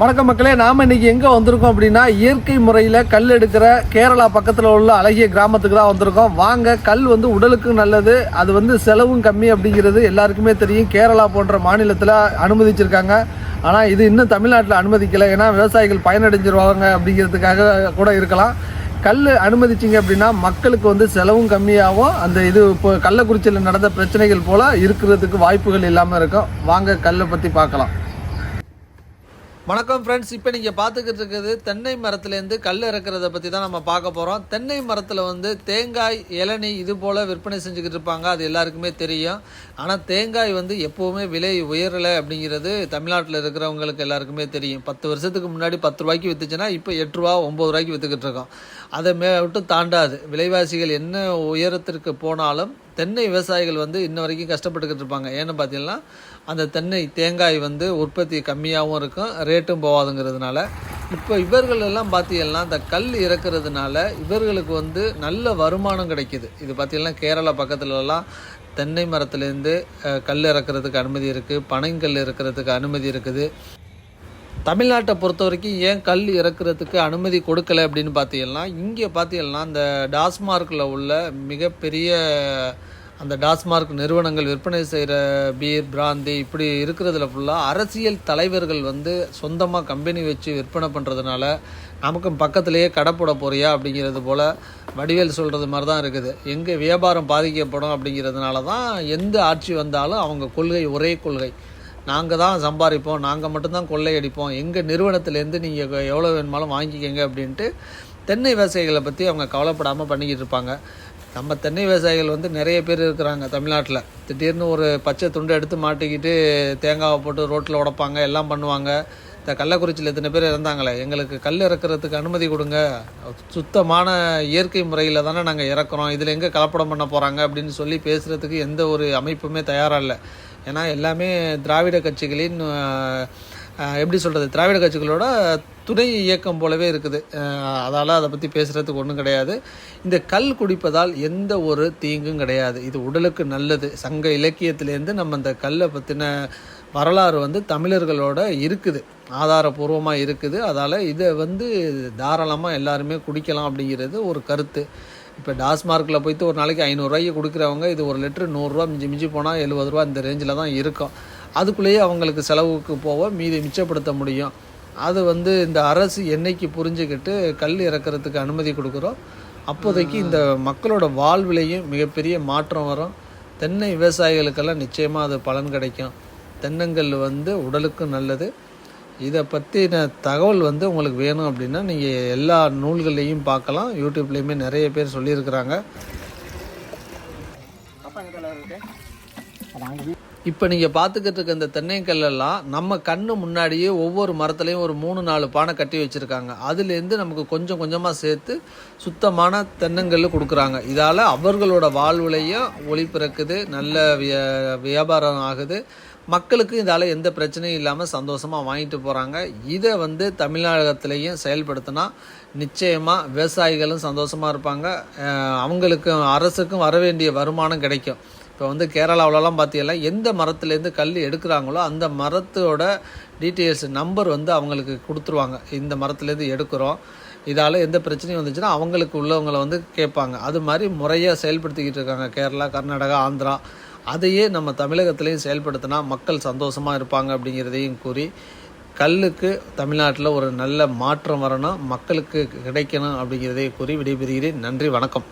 வணக்கம் மக்களே நாம் இன்றைக்கி எங்கே வந்திருக்கோம் அப்படின்னா இயற்கை முறையில் கல் எடுக்கிற கேரளா பக்கத்தில் உள்ள அழகிய கிராமத்துக்கு தான் வந்திருக்கோம். வாங்க கல் வந்து உடலுக்கு நல்லது அது வந்து செலவும் கம்மி அப்படிங்கிறது எல்லாருக்குமே தெரியும். கேரளா போன்ற மாநிலத்தில் அனுமதிச்சிருக்காங்க. ஆனால் இது இன்னும் தமிழ்நாட்டில் அனுமதிக்கலை. ஏன்னா விவசாயிகள் பயனடைஞ்சிருவாங்க அப்படிங்கிறதுக்காக கூட இருக்கலாம். கல் அனுமதிச்சிங்க அப்படின்னா மக்களுக்கு வந்து செலவும் கம்மியாகும். அந்த இது இப்போ கள்ளக்குறிச்சியில் நடந்த பிரச்சனைகள் போல் இருக்கிறதுக்கு வாய்ப்புகள் இல்லாமல் இருக்கும். வாங்க கல்லை பற்றி பார்க்கலாம். வணக்கம் ஃப்ரெண்ட்ஸ் இப்போ நீங்கள் பார்த்துக்கிட்டு இருக்கிறது தென்னை மரத்துலேருந்து கல் இறக்குறத பற்றி தான் நம்ம பார்க்க போகிறோம் தென்னை மரத்தில் வந்து தேங்காய் இளநீ இது போல் விற்பனை செஞ்சுக்கிட்டு இருப்பாங்க. அது எல்லாருக்குமே தெரியும். ஆனால் தேங்காய் வந்து எப்போவுமே விலை உயரலை அப்படிங்கிறது தமிழ்நாட்டில் இருக்கிறவங்களுக்கு எல்லாருக்குமே தெரியும். பத்து வருஷத்துக்கு முன்னாடி பத்து ரூபாய்க்கு விற்றுச்சுன்னா இப்போ எட்டு ரூபா ஒம்பது ரூபாய்க்கு விற்றுக்கிட்டு இருக்கோம். அதை மே விட்டு தாண்டாது. விலைவாசிகள் என்ன உயரத்திற்கு போனாலும் தென்னை விவசாயிகள் வந்து இன்ன வரைக்கும் கஷ்டப்பட்டுக்கிட்டு இருப்பாங்க. ஏன்னு பார்த்தீங்கன்னா அந்த தென்னை தேங்காய் வந்து உற்பத்தி கம்மியாகவும் இருக்கும் ரேட்டும் போகாதுங்கிறதுனால. இப்போ இவர்கள் எல்லாம் பார்த்தீங்கன்னா இந்த கல் இறக்குறதுனால இவர்களுக்கு வந்து நல்ல வருமானம் கிடைக்கிது. இது பார்த்தீங்கன்னா கேரளா பக்கத்துலலாம் தென்னை மரத்துலேருந்து கல் இறக்குறதுக்கு அனுமதி இருக்குது பனைங்கல் இறக்குறதுக்கு அனுமதி இருக்குது. தமிழ்நாட்டை பொறுத்த வரைக்கும் ஏன் கல் இறக்குறதுக்கு அனுமதி கொடுக்கல அப்படின்னு பார்த்தீங்கன்னா இங்கே பார்த்தீங்கன்னா இந்த டாஸ்மார்க்கில் உள்ள மிகப்பெரிய அந்த டாஸ்மார்க் நிறுவனங்கள் விற்பனை செய்கிற பீர் பிராந்தி இப்படி இருக்கிறதுல ஃபுல்லாக அரசியல் தலைவர்கள் வந்து சொந்தமாக கம்பெனி வச்சு விற்பனை பண்ணுறதுனால நமக்கும் பக்கத்துலேயே கடை போட போறியா அப்படிங்கிறது போல் வடிவேல் சொல்கிறது மாதிரி தான் இருக்குது. எங்கே வியாபாரம் பாதிக்கப்படும் அப்படிங்கிறதுனால தான் எந்த ஆட்சி வந்தாலும் அவங்க கொள்கை ஒரே கொள்கை. நாங்கள் தான் சம்பாதிப்போம் நாங்கள் மட்டும்தான் கொள்ளையடிப்போம் எங்கள் நிறுவனத்துலேருந்து நீங்கள் எவ்வளோ வேணுமாலும் வாங்கிக்கங்க அப்படின்ட்டு தென்னை விவசாயிகளை பற்றி அவங்க கவலைப்படாமல் பண்ணிக்கிட்டு இருப்பாங்க. நம்ம தென்னை விவசாயிகள் வந்து நிறைய பேர் இருக்கிறாங்க தமிழ்நாட்டில். திடீர்னு ஒரு பச்சை துண்டு எடுத்து மாட்டிக்கிட்டு தேங்காவை போட்டு ரோட்டில் உடைப்பாங்க எல்லாம் பண்ணுவாங்க. இந்த கள்ளக்குறிச்சியில் எத்தனை பேர் இறந்தாங்களே? எங்களுக்கு கல் இறக்குறதுக்கு அனுமதி கொடுங்க. சுத்தமான இயற்கை முறையில் தானே நாங்கள் இறக்குறோம். இதில் எங்கே கலப்படம் பண்ண போகிறாங்க அப்படின்னு சொல்லி பேசுகிறதுக்கு எந்த ஒரு அமைப்புமே தயாராக இல்லை. ஏன்னா எல்லாமே திராவிட கட்சிகளின் எப்படி சொல்கிறது திராவிட கட்சிகளோட துணை இயக்கம் போலவே இருக்குது. அதால் அதை பற்றி பேசுகிறதுக்கு ஒன்றும் கிடையாது. இந்த கல் குடிப்பதால் எந்த ஒரு தீங்கும் கிடையாது. இது உடலுக்கு நல்லது. சங்க இலக்கியத்திலேருந்து நம்ம இந்த கல்லை பற்றின வரலாறு வந்து தமிழர்களோட இருக்குது. ஆதாரபூர்வமாக இருக்குது. அதால் இதை வந்து தாராளமாக எல்லாருமே குடிக்கலாம் அப்படிங்கிறது ஒரு கருத்து. இப்போ டாஸ்மார்க்கில் போயிட்டு ஒரு நாளைக்கு ஐநூறுரூவாய்க்கு கொடுக்குறவங்க இது ஒரு லிட்டரு நூறுரூவா மிஞ்சி மிஞ்சி போனால் எழுபது ரூபா இந்த ரேஞ்சில் தான் இருக்கும். அதுக்குள்ளேயே அவங்களுக்கு செலவுக்கு போக மீதி மிச்சப்படுத்த முடியும். அது வந்து இந்த அரசு என்னைக்கு புரிஞ்சுக்கிட்டு கல் இறக்குறதுக்கு அனுமதி கொடுக்குறோம் அப்போதைக்கு இந்த மக்களோட வாழ்விலையும் மிகப்பெரிய மாற்றம் வரும். தென்னை விவசாயிகளுக்கெல்லாம் நிச்சயமாக அது பலன் கிடைக்கும். தென்னங்கல் வந்து உடலுக்கு நல்லது. இதை பற்றின தகவல் வந்து உங்களுக்கு வேணும் அப்படின்னா நீங்கள் எல்லா நூல்கள்லையும் பார்க்கலாம். யூடியூப்லேயுமே நிறைய பேர் சொல்லியிருக்கிறாங்க. இப்போ நீங்கள் பார்த்துக்கிட்டு இருக்க இந்த தென்னைக்கல்லெல்லாம் நம்ம கண்ணு முன்னாடியே ஒவ்வொரு மரத்துலையும் ஒரு மூணு நாலு பானை கட்டி வச்சுருக்காங்க. அதுலேருந்து நமக்கு கொஞ்சம் கொஞ்சமாக சேர்த்து சுத்தமான தென்னங்கல் கொடுக்குறாங்க. இதால் அவர்களோட வாழ்வுலையும் ஒளி பிறக்குது நல்ல விய வியாபாரம் ஆகுது. மக்களுக்கு இதால் எந்த பிரச்சனையும் இல்லாமல் சந்தோஷமாக வாங்கிட்டு போகிறாங்க இதை வந்து தமிழகத்திலையும் செயல்படுத்தினா நிச்சயமாக விவசாயிகளும் சந்தோஷமாக இருப்பாங்க. அவங்களுக்கும் அரசுக்கும் வர வேண்டிய வருமானம் கிடைக்கும். இப்போ வந்து கேரளாவிலலாம் பார்த்தீங்கன்னா எந்த மரத்துலேருந்து கல் எடுக்கிறாங்களோ அந்த மரத்தோட டீட்டெயில்ஸ் நம்பர் வந்து அவங்களுக்கு கொடுத்துருவாங்க. இந்த மரத்துலேருந்து எடுக்கிறோம். இதால் எந்த பிரச்சனையும் வந்துச்சுன்னா அவங்களுக்கு உள்ளவங்களை வந்து கேட்பாங்க. அது மாதிரி முறையாக செயல்படுத்திக்கிட்டு இருக்காங்க. கேரளா கர்நாடகா ஆந்திரா. அதையே நம்ம தமிழகத்திலையும் செயல்படுத்தினா மக்கள் சந்தோஷமாக இருப்பாங்க அப்படிங்கிறதையும் கூறி கல்லுக்கு தமிழ்நாட்டில் ஒரு நல்ல மாற்றம் வரணும் மக்களுக்கு கிடைக்கணும் அப்படிங்கிறதையும் கூறி விடைபெறுகிறேன். நன்றி வணக்கம்.